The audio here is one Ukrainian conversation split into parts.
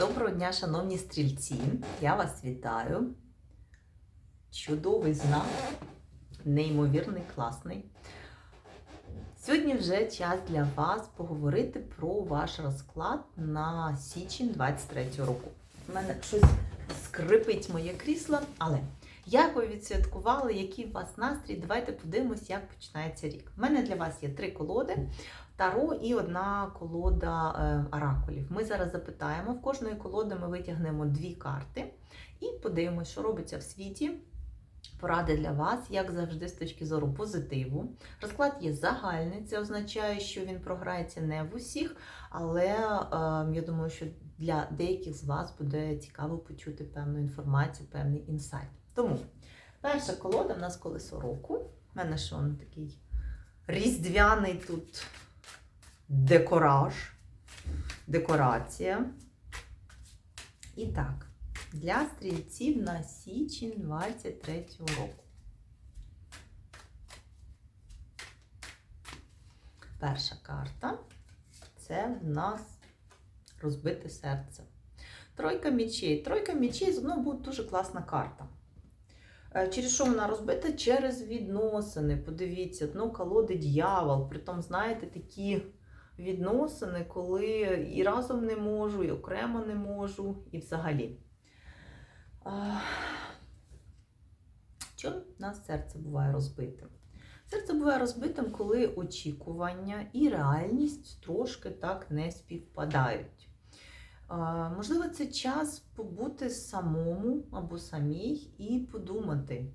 Доброго дня, шановні стрільці! Я вас вітаю. Чудовий знак, неймовірний, класний. Сьогодні вже час для вас поговорити про ваш розклад на січень 23 року. У мене щось скрипить моє крісло, але як ви відсвяткували, який у вас настрій? Давайте подивимось, як починається рік. У мене для вас є три колоди. Таро і одна колода е, оракулів. Ми зараз запитаємо, в кожної колоди ми витягнемо дві карти і подивимося, що робиться в світі. Поради для вас, як завжди, з точки зору позитиву. Розклад є загальний, це означає, що він програється не в усіх, але е, я думаю, що для деяких з вас буде цікаво почути певну інформацію, певний інсайт. Тому перша колода в нас колесо року. У мене ще он такий різдвяний тут декораж, декорація. І так, для стрільців на січень 23 року. Перша карта це в нас розбите серце. Тройка мічей. Тройка мічей з одного буде дуже класна карта. Е, Через що вона розбита? Через відносини. Подивіться, дно колоди дьявол. Притом, знаєте, такі відносини, коли і разом не можу, і окремо не можу, і взагалі. А, Чому нас серце буває розбитим? Серце буває розбитим, коли очікування і реальність трошки так не співпадають. Можливо, це час побути самому або самій і подумати,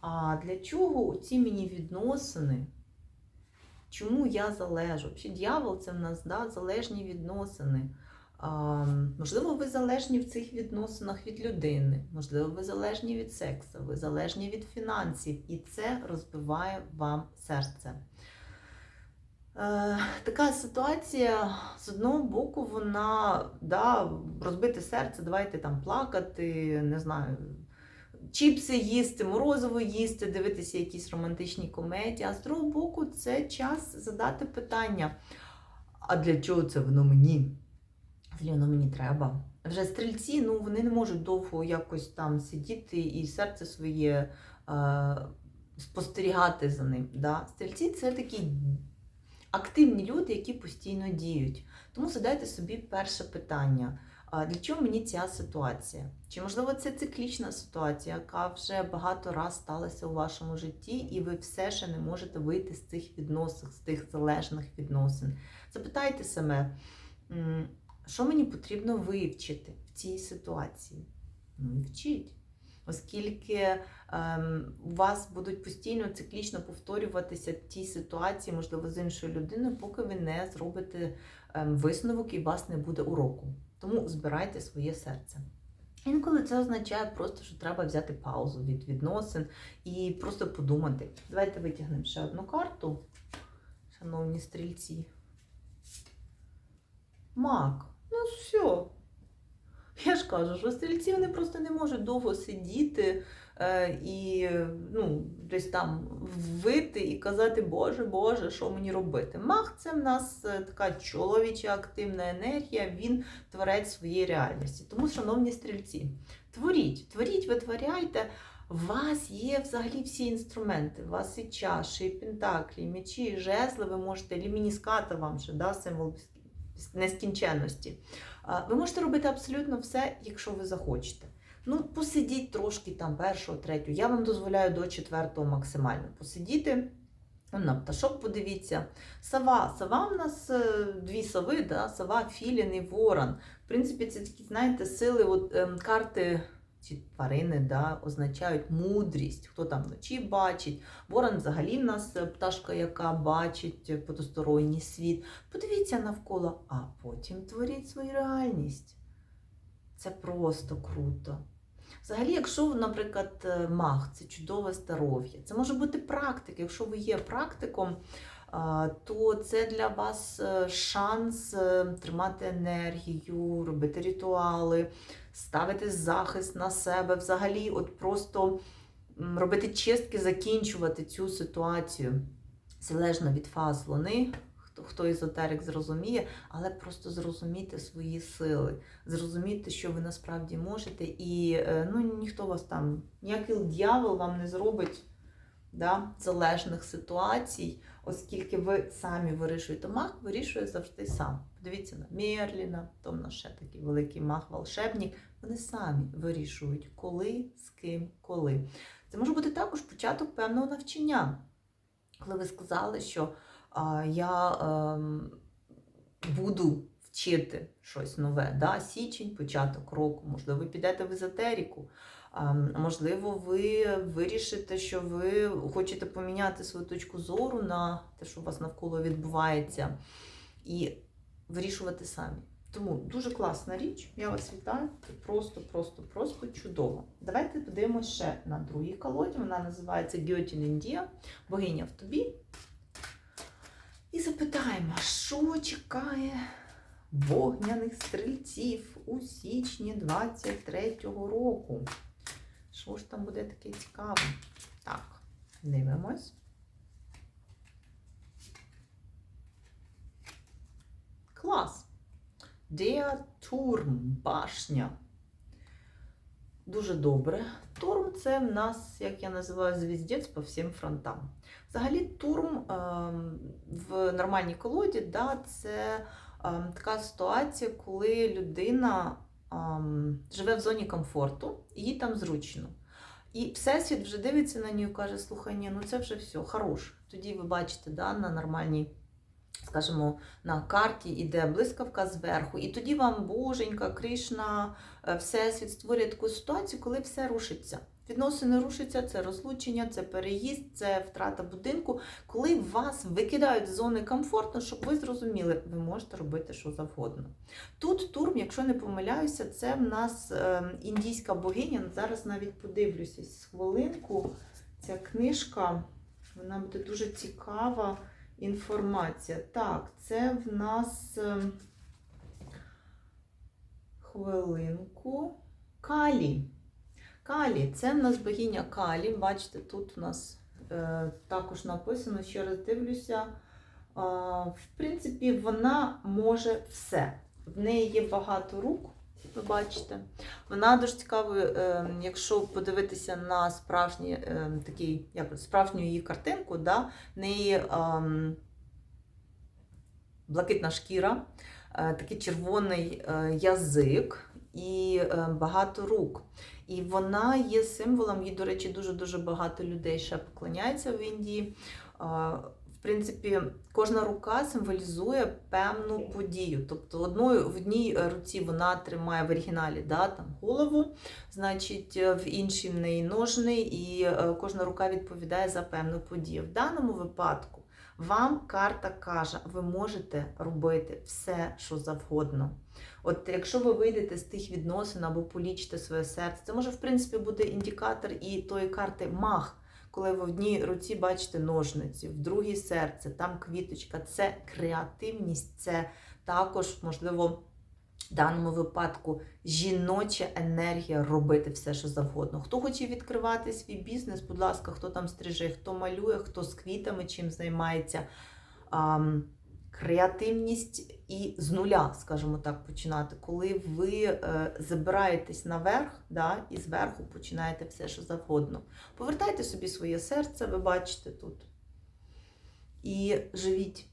а для чого ці мені відносини? Чому я залежу? Взагалі, дьявол це в нас да, залежні відносини. А, можливо, ви залежні в цих відносинах від людини, можливо, ви залежні від сексу, ви залежні від фінансів, і це розбиває вам серце. Е, така ситуація, з одного боку, вона да, розбите серце, давайте там плакати, не знаю, чіпси їсти, морозиво їсти, дивитися якісь романтичні комедії. А з другого боку, це час задати питання: а для чого це воно мені? Воно мені треба. Вже стрільці, ну вони не можуть довго якось там сидіти і серце своє е, спостерігати за ним. Да? Стрільці це такі активні люди, які постійно діють. Тому задайте собі перше питання. Для чого мені ця ситуація? Чи можливо це циклічна ситуація, яка вже багато раз сталася у вашому житті, і ви все ще не можете вийти з цих відносин, з тих залежних відносин? Запитайте себе, що мені потрібно вивчити в цій ситуації? Ну і вчіть. Оскільки у вас будуть постійно циклічно повторюватися ті ситуації, можливо, з іншою людиною, поки ви не зробите ем, висновок і у вас не буде уроку. Тому збирайте своє серце. Інколи це означає просто, що треба взяти паузу від відносин і просто подумати. Давайте витягнемо ще одну карту, шановні стрільці. Мак. Ну все. Я ж кажу, що стрільці вони просто не можуть довго сидіти і ну, десь там вити і казати, Боже, Боже, що мені робити. Мах це в нас е, така чоловіча активна енергія, він творець своєї реальності. Тому, шановні стрільці, творіть, творіть, витворяйте. У вас є взагалі всі інструменти. У вас і чаші, і пентаклі, і мечі, і жезли. Ви можете лімініската вам ще да, символ нескінченності. Ви можете робити абсолютно все, якщо ви захочете. Ну, посидіть трошки там першого, третього. Я вам дозволяю до четвертого максимально посидіти. На пташок подивіться. Сова. Сова в нас е, дві сови, да? сова, філін і ворон. В принципі, це такі, знаєте, сили от, ем, карти. Ці тварини да, означають мудрість, хто там вночі бачить. Ворон взагалі в нас е, пташка, яка бачить потусторонній світ. Подивіться навколо, а потім творіть свою реальність. Це просто круто. Взагалі, якщо, наприклад, е, маг це чудове здоров'я, це може бути практика. Якщо ви є практиком, то це для вас е, шанс е, тримати енергію, робити ритуали, ставити захист на себе, взагалі, от просто робити чистки, закінчувати цю ситуацію. Залежно від фаз луни, хто хто, хто зрозуміє, але просто зрозуміти свої сили, зрозуміти, що ви насправді можете, і е, ну, ніхто вас там, ніякий дьявол вам не зробить да, залежних ситуацій, оскільки ви самі вирішуєте. Маг вирішує завжди сам. Подивіться на Мерліна, то в нас ще такий великий маг-волшебник. Вони самі вирішують, коли, з ким, коли. Це може бути також початок певного навчання. Коли ви сказали, що я ем, буду вчити щось нове, да? січень, початок року, можливо, ви підете в езотерику. А, Можливо, ви вирішите, що ви хочете поміняти свою точку зору на те, що у вас навколо відбувається, і вирішувати самі. Тому дуже класна річ. Я вас вітаю. Це просто, просто, просто чудово. Давайте подивимося ще на другій колоді. Вона називається Гьотін Індія, богиня в тобі. І запитаємо, що чекає вогняних стрільців у січні 23-го року. Що ж там буде таке цікаве? Так, дивимось. Клас. Turm, башня. Дуже добре. Турм це в нас, як я називаю, звіздець по всім фронтам. Взагалі, турм е, в нормальній колоді, да, це е, така ситуація, коли людина е, живе в зоні комфорту, їй там зручно. І Всесвіт вже дивиться на нього і каже: слухай, ні, ну це вже все, хорош. Тоді ви бачите, да, на нормальній скажімо, на карті йде блискавка зверху, і тоді вам Боженька, Кришна, е, Всесвіт створює таку ситуацію, коли все рушиться. Відносини рушаться, це розлучення, це переїзд, це втрата будинку. Коли вас викидають з зони комфорту, щоб ви зрозуміли, ви можете робити що завгодно. Тут турм, якщо не помиляюся, це в нас е, індійська богиня. Зараз навіть подивлюся з хвилинку. Ця книжка вона буде дуже цікава інформація. Так, це в нас ем, хвилинку. Калі. Калі, це в нас богиня Калі. Бачите, тут у нас е, також написано, ще раз дивлюся. Е, в принципі, вона може все. В неї є багато рук, ви бачите. Вона дуже цікава, е, якщо подивитися на справжній, е, такий, як справжню її картинку, да, в неї е, блакитна шкіра, е, такий червоний е, язик і е, багато рук. І вона є символом, їй, до речі, дуже-дуже багато людей ще поклоняється в Індії. Е, в принципі, кожна рука символізує певну подію. Тобто, одною в одній руці вона тримає в оригіналі да, там, голову, значить, в іншій в неї ножни, і е, кожна рука відповідає за певну подію. В даному випадку вам карта каже, ви можете робити все, що завгодно. От якщо ви вийдете з тих відносин або полічите своє серце, це може, в принципі, бути індикатор і тої карти маг коли ви в одній руці бачите ножниці, в другій серце, там квіточка, це креативність, це також, можливо, в даному випадку жіноча енергія робити все, що завгодно. Хто хоче відкривати свій бізнес, будь ласка, хто там стриже, хто малює, хто з квітами чим займається. Креативність і з нуля, скажімо так, починати, коли ви е, забираєтесь наверх да, і зверху починаєте все, що завгодно. Повертайте собі своє серце, ви бачите тут. І живіть.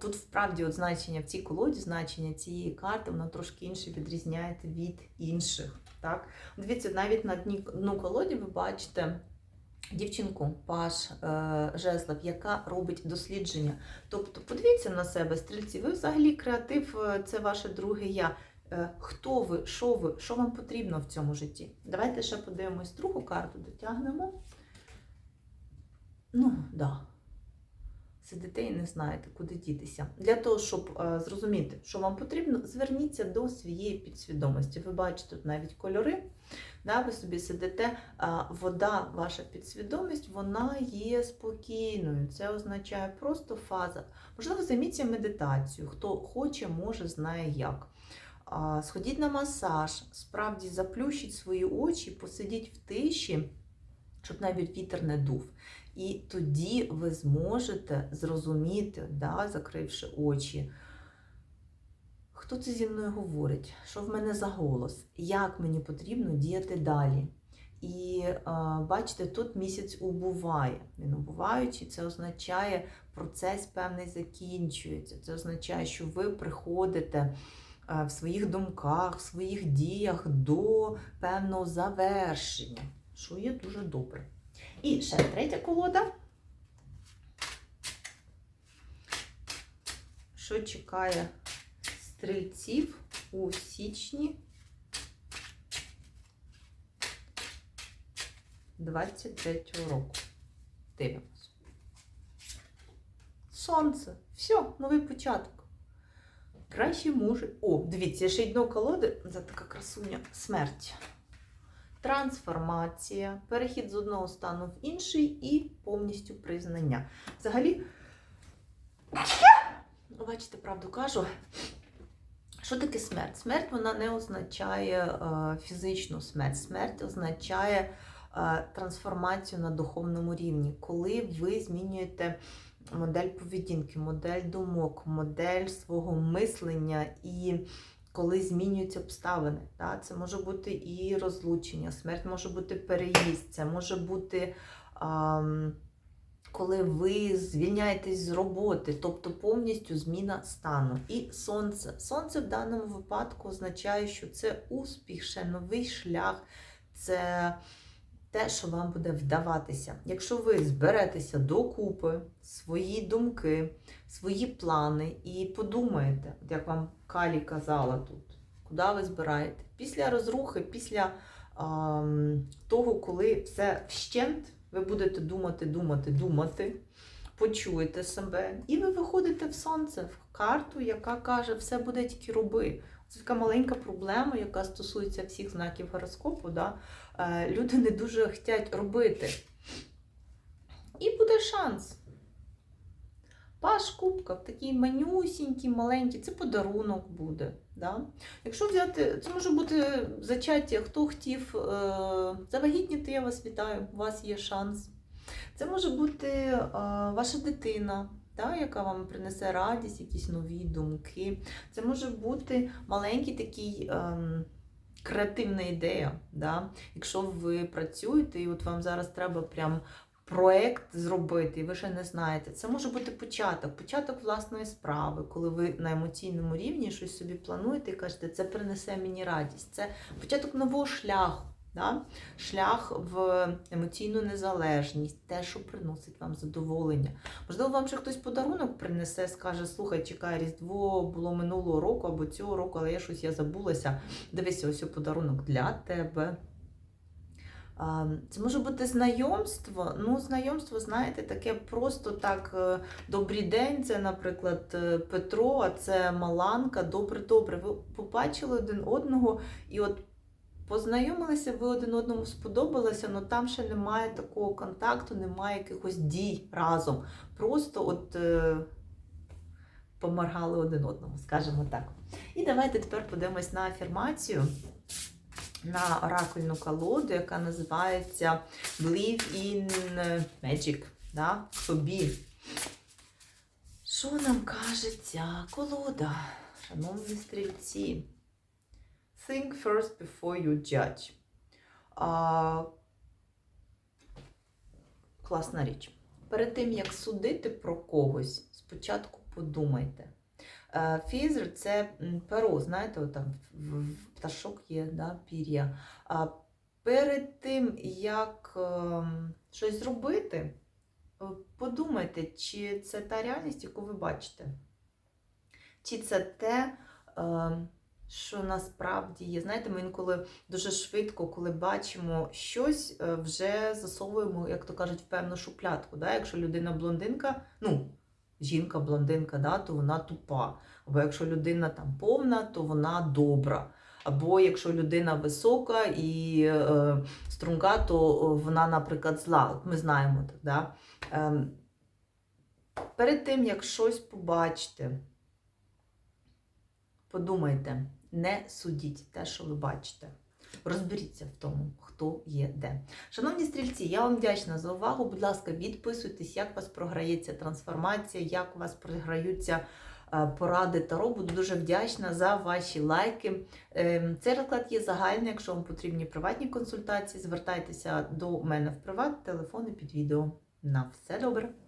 Тут, вправді, от значення в цій колоді, значення цієї карти, воно трошки інше відрізняється від інших. Так? Дивіться, навіть на дну колоді ви бачите дівчинку Паш е, Жеслав, яка робить дослідження. Тобто, подивіться на себе, стрільці, ви взагалі креатив, е, це ваше друге я. Е, хто ви, що ви, що вам потрібно в цьому житті? Давайте ще подивимось другу карту, дотягнемо. Ну, так. Да. Сидите і не знаєте, куди дітися. Для того, щоб е, зрозуміти, що вам потрібно, зверніться до своєї підсвідомості. Ви бачите тут навіть кольори. Да, Ви собі сидите, вода, ваша підсвідомість, вона є спокійною. Це означає просто фаза. Можливо, займіться медитацією. Хто хоче, може, знає як. Сходіть на масаж, справді заплющіть свої очі, посидіть в тиші, щоб навіть вітер не дув. І тоді ви зможете зрозуміти, да, закривши очі, хто це зі мною говорить, що в мене за голос, як мені потрібно діяти далі. І бачите, тут місяць убуває. Він убуваючий, це означає, процес певний закінчується. Це означає, що ви приходите е, в своїх думках, в своїх діях до певного завершення, що є дуже добре. І ще третя колода. Що чекає стрільців у січні 23-го року. Дивимось. Сонце. Все, новий початок. Краще може. О, дивіться, ще й дно колоди. Це така красуня. Смерть. Трансформація, перехід з одного стану в інший і повністю признання. Взагалі, бачите, правду кажу. Що таке смерть? Смерть вона не означає е, фізичну смерть. Смерть означає е, трансформацію на духовному рівні, коли ви змінюєте модель поведінки, модель думок, модель свого мислення і коли змінюються обставини. Да? Це може бути і розлучення, смерть може бути переїзд, це може бути. Ем, коли ви звільняєтесь з роботи, тобто повністю зміна стану. І сонце. Сонце в даному випадку означає, що це успіх, ще новий шлях, це те, що вам буде вдаватися. Якщо ви зберетеся докупи, свої думки, свої плани і подумаєте, як вам Калі казала тут, куди ви збираєте? Після розрухи, після ем, того, коли все вщент. Ви будете думати, думати, думати, почуєте себе, і ви виходите в сонце, в карту, яка каже, все буде тільки роби. Це така маленька проблема, яка стосується всіх знаків гороскопу. Да? Е, Люди не дуже хочуть робити. І буде шанс. Паш кубка, в такий манюсінький, маленький, це подарунок буде. Да? Якщо взяти, це може бути зачаття, хто хотів е, завагітніти, я вас вітаю, у вас є шанс. Це може бути е, ваша дитина, да, яка вам принесе радість, якісь нові думки. Це може бути маленький такий. Е, Креативна ідея, Да? якщо ви працюєте, і от вам зараз треба прям проект зробити, і ви ще не знаєте. Це може бути початок, початок власної справи, коли ви на емоційному рівні щось собі плануєте і кажете, це принесе мені радість. Це початок нового шляху. Да? Шлях в емоційну незалежність, те, що приносить вам задоволення. Можливо, вам ще хтось подарунок принесе, скаже, слухай, чекай, Різдво було минулого року або цього року, але я щось я забулася. Дивися, ось подарунок для тебе. Це може бути знайомство. Ну, знайомство, знаєте, таке просто так. е, Добрий день, це, наприклад, е, Петро, а це Маланка. Добре-добре. Ви побачили один одного і от познайомилися, ви один одному сподобалися, але там ще немає такого контакту, немає якихось дій разом. Просто от е, поморгали один одному, скажімо так. І давайте тепер подивимось на афірмацію на оракульну колоду, яка називається Believe in Magic. Да? Собі. Що нам каже ця колода, шановні стрільці? Think first before you judge. А, класна річ. Перед тим, як судити про когось, спочатку подумайте. Е, Фізр це перо, знаєте, там в- в пташок є да, пір'я. А перед тим, як ем, щось зробити, е, подумайте, чи це та реальність, яку ви бачите. Чи це те, ем, що насправді є. Знаєте, ми інколи дуже швидко, коли бачимо щось, е, вже засовуємо, як то кажуть, в певну шуплятку. Да? Якщо людина блондинка, ну, жінка блондинка, да, то вона тупа. Або якщо людина там повна, то вона добра. Або якщо людина висока і е, струнка, то вона, наприклад, зла. От Ми знаємо так. Да? Ем, перед тим, як щось побачите, подумайте, не судіть те, що ви бачите. Розберіться в тому, хто є де. Шановні стрільці, я вам вдячна за увагу. Будь ласка, відписуйтесь, як у вас програється трансформація, як у вас програються е, поради Таро. Буду дуже вдячна за ваші лайки. Ем, Цей розклад є загальний. Якщо вам потрібні приватні консультації, звертайтеся до мене в приват, телефони під відео. На все добре!